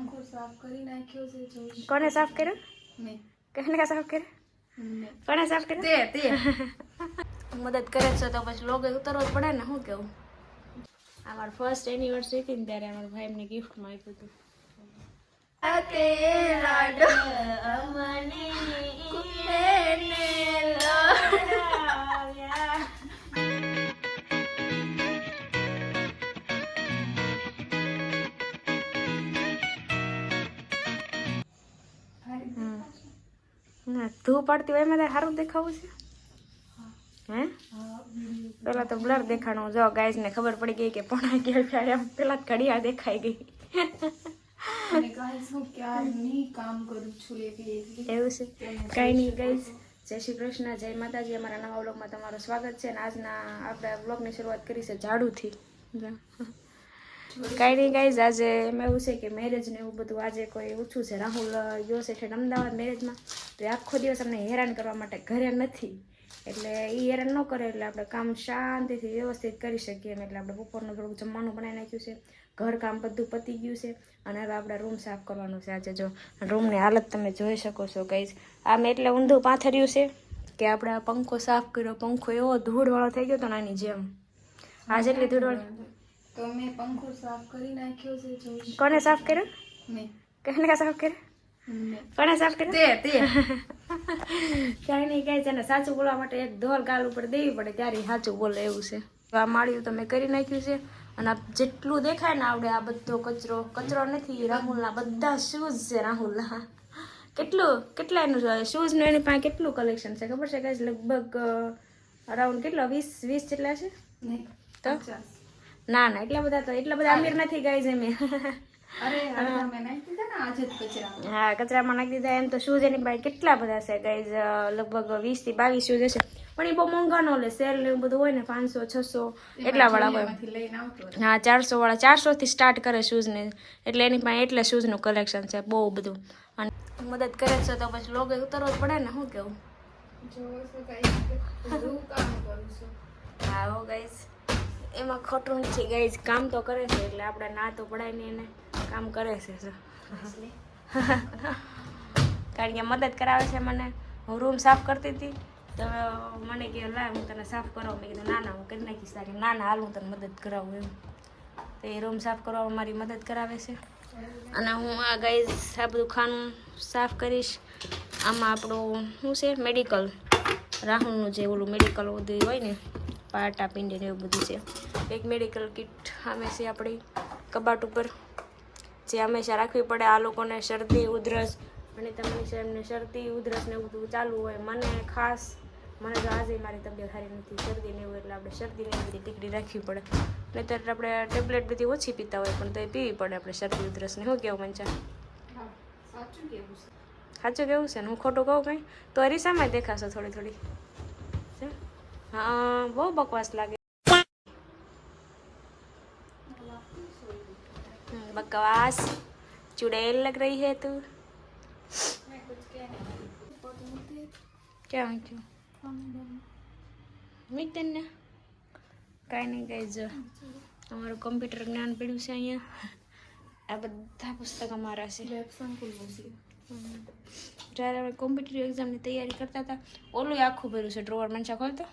પંખો સાફ કરી નાખ્યો છે જોઈશ કોને સાફ કર્યો? મેં. કોને સાફ કર્યો? કોને સાફ કર્યો? તે તે. મદદ કરે છે તો પછી લોગ ઉતરવો જ પડે ને શું કેવું? અમાર ફર્સ્ટ એનિવર્સરી હતી ને ત્યારે અમારા ભાઈ એમને ગિફ્ટમાં આપ્યું હતું. ના ધૂપ પડતી હોય એમાં સારું દેખાવું છે? હે. પેલા તો બ્લર દેખાણું જો ગાઈસ ને ખબર પડી ગઈ કે પોણા ગયા ત્યારે આમ પેલા જ ઘડિયાળ દેખાઈ ગઈ. ગાઈસ એવું છે? કાંઈ નહીં ગાઈઝ જય શ્રી કૃષ્ણ જય માતાજી. અમારા નવા વ્લોગમાં તમારું સ્વાગત છે અને આજના આપણે વ્લોગની શરૂઆત કરી છે ઝાડુથી. કાંઈ નહીં, ગાઈઝ, આજે એમાં એવું છે કે મેરેજ ને એવું બધું આજે કોઈ ઓછું છે. રાહુલ ગયો છે એટલે અમદાવાદ મેરેજમાં તો આખો દિવસ અમને હેરાન કરવા માટે ઘરે નથી. એટલે એ હેરાન ન કરે, એટલે આપણે કામ શાંતિથી વ્યવસ્થિત કરી શકીએ એમ એટલે આપણે બપોરનું થોડુંક જમવાનું બનાવી નાખ્યું છે. ઘર કામ બધું પતી ગયું છે અને હવે આપણે રૂમ સાફ કરવાનો છે આજે જો. રૂમની હાલત તમે જોઈ શકો છો, ગાઈઝ. આમ એટલે ઊંધું પાથર્યું છે કે આપણે પંખો સાફ કર્યો. પંખો એવો ધૂળવાળો થઈ ગયો તો નાની જેમ. આ જેટલી ધૂળવાળી તો મેં પંખો સાફ કરી નાખ્યો છે જોઈશ કોને સાફ કર્યો? મેં. કોને સાફ કર્યો. કોને સાફ કર્યો? તે તે. કાંઈ નહીં કાંઈ છે ને સાચું બોલવા માટે એક ધોર ગાલ ઉપર દેવી પડે ત્યારે સાચું બોલે એવું છે. આ માળિયું તો મેં કરી નાખ્યું છે અને આ જેટલું દેખાય ને આવડે આ બધો કચરો કચરો નથી રાહુલના બધા શૂઝ છે રાહુલના. કેટલું કેટલા એનું શૂઝનું એની પાસે કેટલું કલેક્શન છે? ખબર છે કે લગભગ અરાઉન્ડ કેટલો વીસ વીસ જેટલા છે? તો? ના ના એટલા બધા તો એટલા બધા અમીર નથી ગાઈ છે મેં હા. કચરામાં. નાખી દીધા એમ તો શૂઝ એની પાસે કેટલા બધા છે ગાઈઝ? લગભગ વીસથી બાવીસ શૂઝ હશે. પણ એ બહુ મોંઘા નો લે સેલ ને એવું બધું હોય ને પાંચસો છસો એટલા વાળા હોય. હા ચારસો વાળા ચારસો થી સ્ટાર્ટ કરે શૂઝ ને. એટલે એની પાસે એટલે શૂઝનું કલેક્શન છે બહુ બધું. અને મદદ કરે છે તો પછી લોગે ઉતરવો જ પડે ને શું કેવું? હા ગાઈઝ. એમાં ખોટું નથી. ગાઈઝ કામ તો કરે છે એટલે આપણે ના તો પડાય નહીં એને કામ કરે છે કારણ કે મદદ કરાવે છે મને. હું રૂમ સાફ કરતી હતી. તો મને કે, લા, હું તને સાફ કરાવું. મેં કીધું, ના ના, હું કરી નાખીશ તારી. ના ના, હાલ હું તને મદદ કરાવું એમ. તો એ રૂમ સાફ કરવામાં મારી મદદ કરાવે છે. અને હું આ ગાઈઝ આ બધું ખાનું સાફ કરીશ. આમાં આપણું શું છે? મેડિકલ રાહુલનું જે ઓલું મેડિકલ બધું હોય ને પાટા પિંડી ને એવું બધું છે. એક મેડિકલ કિટ સામે છે આપણી કબાટ ઉપર. જે હંમેશા રાખવી પડે આ લોકોને શરદી ઉધરસ. અને તમને એમને શરદી ઉધરસ ને એવું બધું ચાલુ હોય. મને ખાસ મને તો આજે મારી તબિયત સારી નથી શરદી ને એવું એટલે આપણે શરદી ને બધી ટીકડી રાખવી પડે. નહીંતર આપણે ટેબ્લેટ બધી ઓછી પીતા હોય પણ તો એ પીવી પડે આપણે શરદી ઉધરસ ને શું કેવું મંચા સાચું કેવું છે. સાચું કેવું છે ને? હું ખોટું કહું કંઈ? તો અરીસામાં દેખાશો થોડી થોડી? હા બહુ બકવાસ લાગે हम्म, बकवास चुड़ैल लग रही है तू मैं कुछ कहने वाली थी क्या क्यों મીક દે ને કાંઈ નહીં કાંઈ જો અમારું કમ્પ્યુટર જ્ઞાન પડ્યું છે અહીંયા આ બધા પુસ્તક અમારા છે વેબ સંકુલ મૂકી હમ. જ્યારે આપણે કોમ્પિટિટિવ એક્ઝામની તૈયારી કરતા હતા ઓલું આખું ભર્યું છે ડ્રોવર મંચા ખોલતો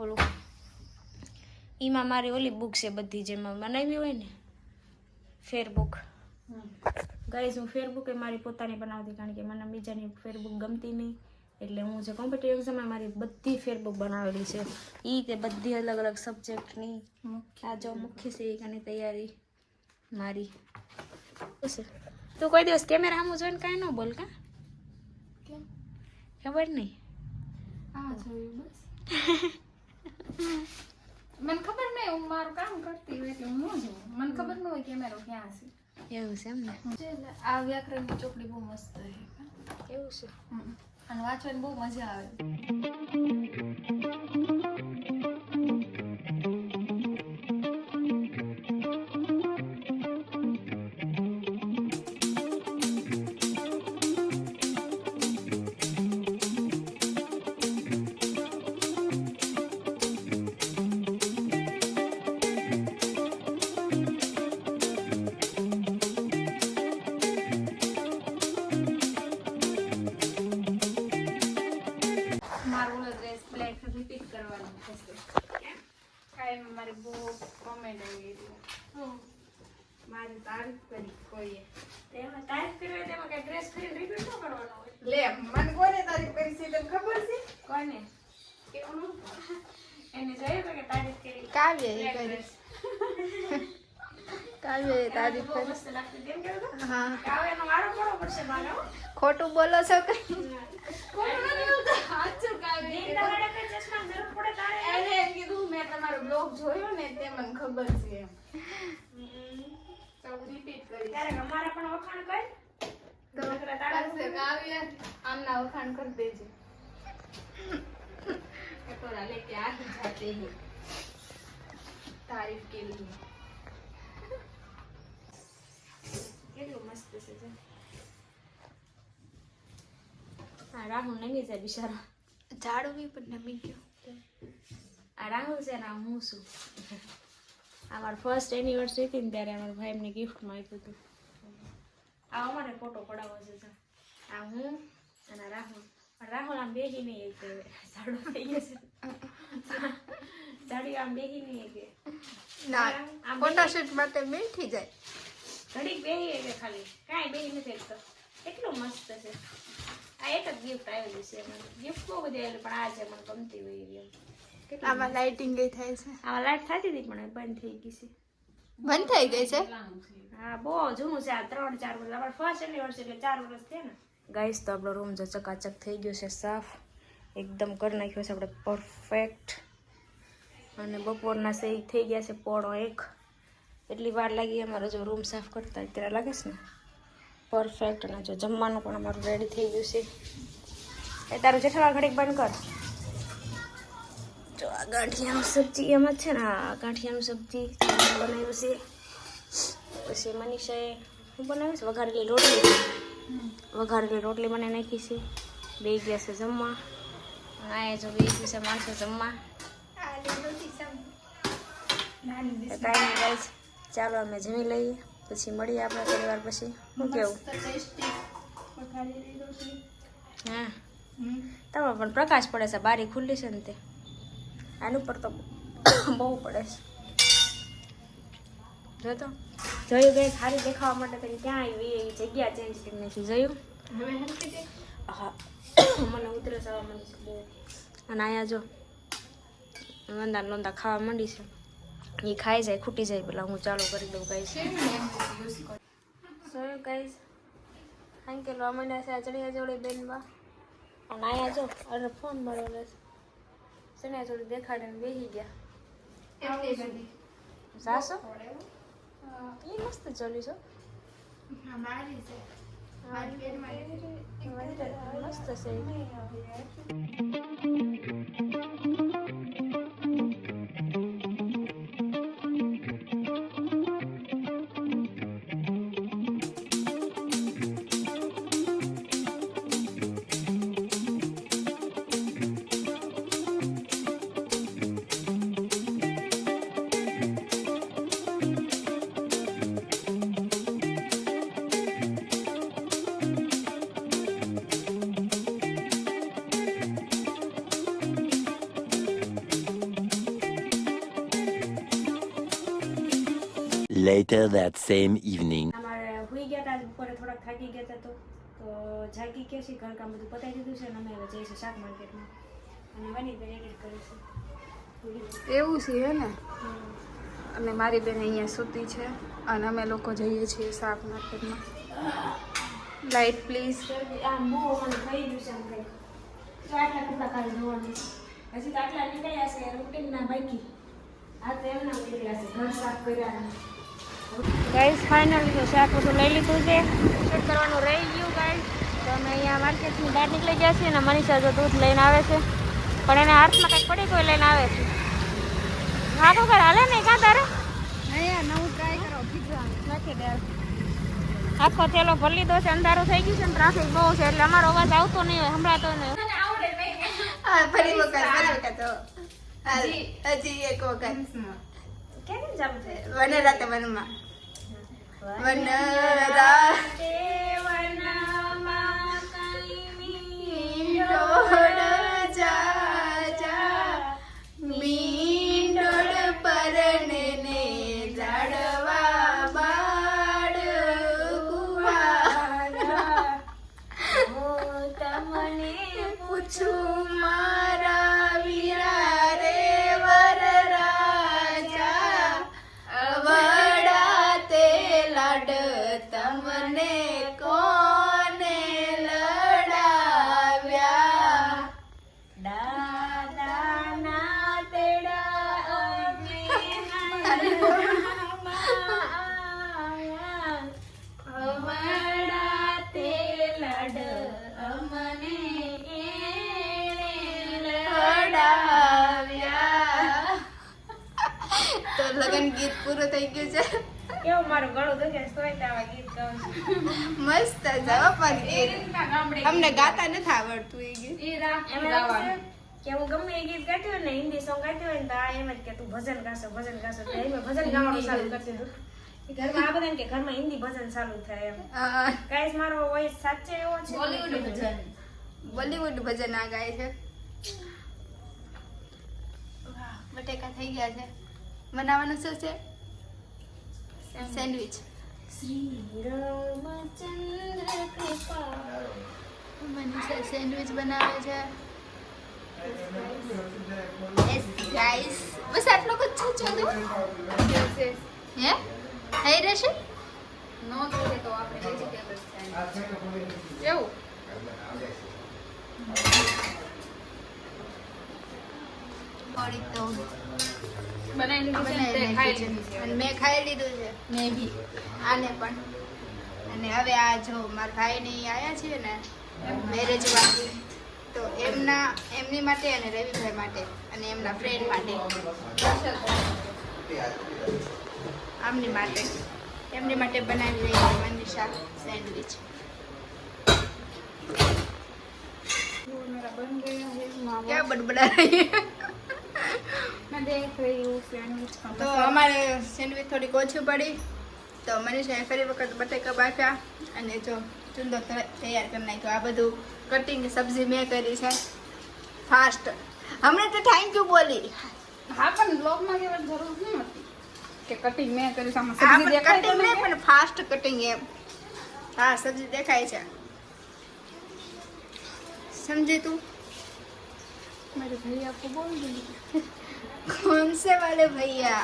ઓલું એમાં મારી ઓલી બુક છે બધી જેમાં બનાવી હોય ને ફેરબુક ગાઈઝ હું ફેરબુક એ મારી પોતાની બનાવતી કારણ કે મને બીજાની ફેરબુક ગમતી નહીં. એટલે હું જે કોમ્પિટિટિવ એક્ઝામમાં મારી બધી ફેરબુક બનાવેલી છે. એ તે બધી અલગ અલગ સબ્જેક્ટની આ જો મુખ્ય સેવિકાની તૈયારી મારી. શું છે? તું કોઈ દિવસ કેમેરા સામું જોઈને કાંઈ ન બોલ કા? કેમ? ખબર નહીં? આ જોયું બસ. મને ખબર નહીં હું મારું કામ કરતી હોય એટલે હું ન જોઉં. મને ખબર ન હોય કેમેરો ક્યાં છે. એવું છે એમ ને? આ વ્યાકરણની ચોપડી બહુ મસ્ત છે. એવું છે. અને વાંચવાની બહુ મજા આવે. કાંઈ મારી બહુ કોમેન્ટ આવી હતી. મારી તારીફ કરી કોઈએ તેમાં તારીફ કરવી તેમાં કાંઈ ડ્રેસ કરીને રિપીટ ન કરવાનો લે મને કોને તારીફ કરી છે તને ખબર છે? કોને કે હું એને જોઈએ કે તારીફ કરી. કાવ્ય એ કરી. કાવ્ય તારી તારીફ કેવું. ખોટું બોલો છો કે? કોણ નથી બોલતા. સાચું કાવ્ય દિન દહાડે કઈ ચશ્માની જરૂર પડે તારે? એને એમ કીધું મેં તમારો બ્લોગ જોયો ને તે મને ખબર છે એમ. તો રિપીટ કરી ત્યારે અમારે પણ વખાણ કર. તો કરશે કાવ્ય. આમના વખાણ કરી દેજે. લેકે આ કેટલું મસ્ત છે જો. હા રાહુલ નમી જાય બિચારો ઝાડવી પણ નમી ગયો આ રાહુલ છે ના હું છું આ મારી ફર્સ્ટ એનિવર્સરી હતી ને ત્યારે અમારા ભાઈ એમને ગિફ્ટમાં આપ્યું હતું આ અમારે ફોટો પડાવવો છે આ હું અને રાહુલ રાહુલ આમ બેહી નહીં એક ઝાડો થઈ ગયો છે ઝાડી આમ બેહી નહીં એક ના ફોટોશૂટ માટે બેઠી જાય ઘડીક બેહી એટલે ખાલી કાંઈ બેહી નથી એકતો એટલું મસ્ત છે. આ એક જ ગિફ્ટ આવેલી છે મને. ગિફ્ટ બહુ બધી આવેલી પણ આ છે મને ગમતી હોય એવી આમાં લાઇટિંગ એ થાય છે. આમાં લાઈટ થતી હતી પણ બંધ થઈ ગઈ છે. બંધ થઈ ગઈ છે? હા બહુ જૂનું છે આ ત્રણ ચાર વર્ષ. આપણે ફર્સ્ટ એનિવર્સરી એટલે ચાર વર્ષ થયા ને. ગાઈસ તો આપણો રૂમ જો ચકાચક થઈ ગયો છે સાફ. એકદમ કરી નાખ્યો છે આપણે પરફેક્ટ અને બપોરના સે થઈ ગયા છે પોણો એક. એટલી વાર લાગી અમારો જો રૂમ સાફ કરતા અત્યારે લાગે છે ને? પરફેક્ટ અને જો જમવાનું પણ અમારું રેડી થઈ ગયું છે. એ તારું જેઠાવા ઘડીક બંધ કર. જો આ ગાંઠિયાનું સબ્જી એમાં છે ને આ ગાંઠિયાનું સબ્જી બનાવ્યું છે. પછી મનીષાએ હું બનાવ્યું છે? વઘારેલી રોટલી. વઘારેલી રોટલી બનાવી નાખી છે. બે ગયા છે જમવા. આ જો બે દિવસે છે માણસો જમવા. કાંઈ નહીં. ચાલો અમે જમી લઈએ પછી મળીએ આપણા પરિવાર પછી. શું કેવું? હા. તમે પણ પ્રકાશ પડે છે બારી ખુલ્લી છે ને તે. આનું પર તો બહુ પડે છે. જો તો. જોયું ગઈ સારી દેખાવા માટે તને ક્યાં આવી એ જગ્યા ચેન્જ કરી નાખી. જોયું? હા. મને ઉતરે જવા મને બહુ. અને અહીંયા જો નંદા લોંદા ખાવા માંડી છે. એ ખાઈ જાય ખૂટી જાય પેલા હું ચાલુ કરી દઉં ગાઈશ જોયું ગાઈશ અંકેલ અમને છે ચણિયા જોડી બેનમાં અને અહીંયા જો અરે ફોન મળેલો છે. ચણિયા જોડી દેખાડે ને બેસી ગયા જાશો? એ મસ્ત ચાલી છો મસ્ત છે. Later that same evening. અમારે હુઈ ગયા હતા બપોરે થોડાક થાકી ગયા હતા તો તો જાગી ગયા છે ઘરકામ બધું પતાવી દીધું છે અને અમે હવે જઈશું શાક માર્કેટમાં. અને વની બેન એડિટ કરીશું એવું છે હે ને? અને મારી બેન અહીંયા સૂતી છે અને અમે લોકો જઈએ છીએ શાક માર્કેટમાં. Light please. આમ બહુ મને થઈ ગયું છે આમ કંઈક. આટલા કપડાં કાઢી ધોવાનું હજી તો આટલા નીકળ્યા છે રૂટીનના બાકી. આ તો એમના નીકળ્યા છે ઘર સાફ કર્યા ગાઈસ ફાઇનલી તો શાક બધું લઈ લીધું છે. શૂટ કરવાનું રહી ગયું ગાઈસ તો અમે અહીંયા માર્કેટની બહાર નીકળી ગયા છીએ અને મનીષા જો દૂધ લઈને આવે છે. પણ એને હાથમાં કંઈક પડી કોઈ લઈને આવે છે. હા તો કર હાલે નહીં કાં તારે? નવું ટ્રાય કરો નથી ડર. આખો થેલો ભરી લીધો છે અંધારું થઈ ગયું છે ને ટ્રાફિક બહુ છે એટલે અમારો અવાજ આવતો નહીં હોય સંભળાતો નહીં. હોય. હા ફરી વખત ફરી વખત હજી. એક વખત. કેમ ચાલુ થાય વન રાતે વનમાં. વન રાતે મીંડોળ કેવું મારો ગળો દુખે આવા ગીત ગાઉં છું. મસ્ત છે પણ ગીત. અમને ગાતા નથી આવડતું એ ગીત. કે હું ગમે એ ગીત ગાતી હોય ને હિન્દી સોંગ ગાતી હોય ને તો આ એમ જ કે તું ભજન ગાશો ભજન ગાશો. તો એમ ભજન ગાવાનું ચાલુ કરતી હતી ઘરમાં આ બધા કે ઘરમાં હિન્દી ભજન ચાલુ થાય એમ. ગાઈસ મારો વોઇસ સાચે એવો છે? બોલીવુડ ભજન. બોલીવુડ ભજન આ ગાય છે. વાહ, બટેકા થઈ ગયા છે. બનાવવાનું શું છે? સેન્ડવિચ શ્રી રામચંદ્ર કૃપા મનીષા સેન્ડવિચ બનાવે છે ગાઈસ બસ આટલો જ છે ચાલો. હે? થઈ રહેશે? નો જોઈએ તો આપણે વેજીટેબલ્સ ખાઈએ એવું તો બનાવી હવે આ જો મારા ભાઈ આવ્યા છે ને મેરેજ તો એમના એમની માટે અને રવિભાઈ માટે અને એમના ફ્રેન્ડ માટે. આમની માટે. એમની માટે બનાવી રહી છે મનીષા સેન્ડવિચ. ક્યાં બડબડા તો અમારે સેન્ડવીચ થોડીક ઓછી પડી. તો મને છે ફરી વખત બટેકા બાફ્યા અને જો ચુંદો તૈયાર કરી નાખ્યો. આ બધું કટિંગ સબ્જી મેં કરી છે. ફાસ્ટ હમણાં તો થેન્ક યુ બોલી. હા પણ બ્લોગમાં કેવાની જરૂર ન હતી? કે કટિંગ મેં કરી છે સબ્જી કટિંગ નહીં પણ ફાસ્ટ કટિંગ એમ. હા સબ્જી દેખાય છે. સમજે તું? મારે ભાઈ આખું બોલી દીધું. कौन से वाले भैया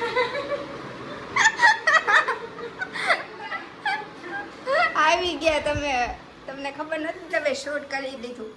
આવી ગયા તમે તમને ખબર નથી તમે શૂટ કરી લીધું